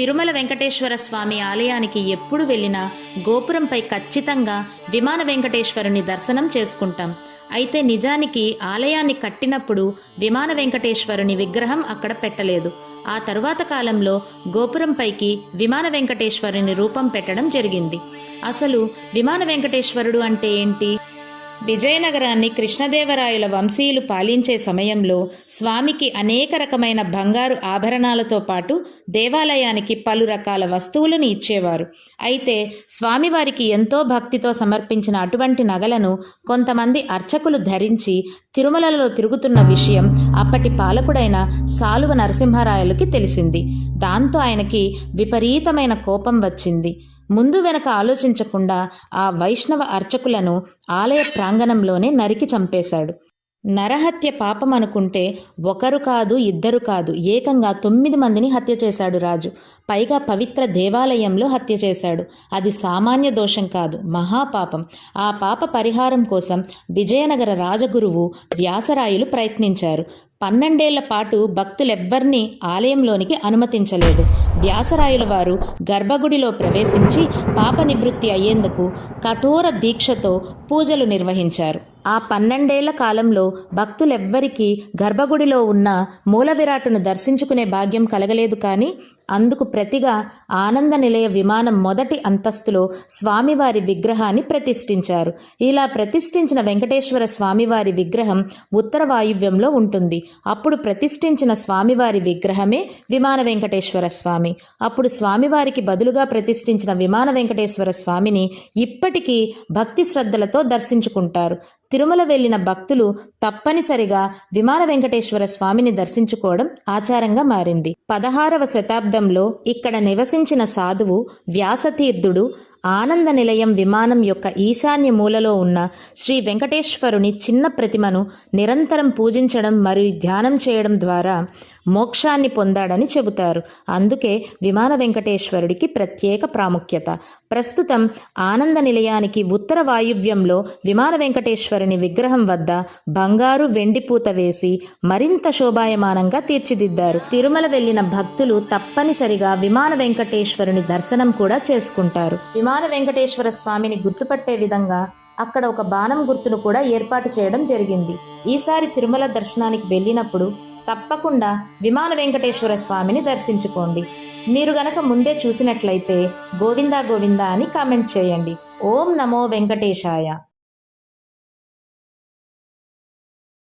తిరుమల వెంకటేశ్వర స్వామి ఆలయానికి ఎప్పుడు వెళ్ళినా గోపురంపై ఖచ్చితంగా విమాన వెంకటేశ్వరుని దర్శనం చేసుకుంటాం. అయితే నిజానికి ఆలయాన్ని కట్టినప్పుడు విమాన వెంకటేశ్వరుని విగ్రహం అక్కడ పెట్టలేదు. ఆ తరువాత కాలంలో గోపురంపైకి విమాన వెంకటేశ్వరుని రూపం పెట్టడం జరిగింది. అసలు విమాన వెంకటేశ్వరుడు అంటే ఏంటి? విజయనగరాన్ని కృష్ణదేవరాయల వంశీయులు పాలించే సమయంలో స్వామికి అనేక రకమైన బంగారు ఆభరణాలతో పాటు దేవాలయానికి పలు రకాల వస్తువులను ఇచ్చేవారు. అయితే స్వామివారికి ఎంతో భక్తితో సమర్పించిన అటువంటి నగలను కొంతమంది అర్చకులు ధరించి తిరుమలలో తిరుగుతున్న విషయం అప్పటి పాలకుడైన సాలువ నరసింహరాయలకి తెలిసింది. దాంతో ఆయనకి విపరీతమైన కోపం వచ్చింది. ముందు వెనక ఆలోచించకుండా ఆ వైష్ణవ అర్చకులను ఆలయ ప్రాంగణంలోనే నరికి చంపేశాడు. నరహత్య పాపం అనుకుంటే ఒకరు కాదు ఇద్దరు కాదు ఏకంగా తొమ్మిది మందిని హత్య చేశాడు రాజు. పైగా పవిత్ర దేవాలయంలో హత్య చేశాడు. అది సామాన్య దోషం కాదు మహాపాపం. ఆ పాప పరిహారం కోసం విజయనగర రాజగురువు వ్యాసరాయులు ప్రయత్నించారు. పన్నెండేళ్ళ పాటు భక్తులెవ్వర్నీ ఆలయంలోనికి అనుమతించలేదు. వ్యాసరాయుల వారు గర్భగుడిలో ప్రవేశించి పాప నివృత్తి అయ్యేందుకు కఠోర దీక్షతో పూజలు నిర్వహించారు. ఆ పన్నెండేళ్ళ కాలంలో భక్తులెవ్వరికీ గర్భగుడిలో ఉన్న మూల విరాటును దర్శించుకునే భాగ్యం కలగలేదు కానీ అందుకు ప్రతిగా ఆనంద నిలయ విమానం మొదటి అంతస్తులో స్వామివారి విగ్రహాన్ని ప్రతిష్ఠించారు. ఇలా ప్రతిష్ఠించిన వెంకటేశ్వర స్వామివారి విగ్రహం ఉత్తర వాయువ్యంలో ఉంటుంది. అప్పుడు ప్రతిష్ఠించిన స్వామివారి విగ్రహమే విమాన వెంకటేశ్వర స్వామి. అప్పుడు స్వామివారికి బదులుగా ప్రతిష్ఠించిన విమాన వెంకటేశ్వర స్వామిని ఇప్పటికీ భక్తి శ్రద్ధలతో దర్శించుకుంటారు. తిరుమల వెళ్ళిన భక్తులు తప్పనిసరిగా విమాన వెంకటేశ్వర స్వామిని దర్శించుకోవడం ఆచారంగా మారింది. పదహారవ యుగంలో ఇక్కడ నివసించిన సాధువు వ్యాసతీర్థుడు ఆనంద నిలయం విమానం యొక్క ఈశాన్య మూలలో ఉన్న శ్రీ వెంకటేశ్వరుని చిన్న ప్రతిమను నిరంతరం పూజించడం మరియు ధ్యానం చేయడం ద్వారా మోక్షాన్ని పొందాడని చెబుతారు. అందుకే విమాన వెంకటేశ్వరుడికి ప్రత్యేక ప్రాముఖ్యత. ప్రస్తుతం ఆనంద నిలయానికి ఉత్తర వాయువ్యంలో విమాన వెంకటేశ్వరుని విగ్రహం వద్ద బంగారు వెండి పూత వేసి మరింత శోభాయమానంగా తీర్చిదిద్దారు. తిరుమల వెళ్ళిన భక్తులు తప్పనిసరిగా విమాన వెంకటేశ్వరుని దర్శనం కూడా చేసుకుంటారు. విమాన వెంకటేశ్వర స్వామిని గుర్తుపట్టే విధంగా అక్కడ ఒక బాణం గుర్తును కూడా ఏర్పాటు చేయడం జరిగింది. ఈసారి తిరుమల దర్శనానికి వెళ్ళినప్పుడు తప్పకుండా విమాన వెంకటేశ్వర స్వామిని దర్శించుకోండి. మీరు గనక ముందే చూసినట్లయితే గోవిందా గోవిందా అని కామెంట్ చేయండి. ఓం నమో వెంకటేశాయ.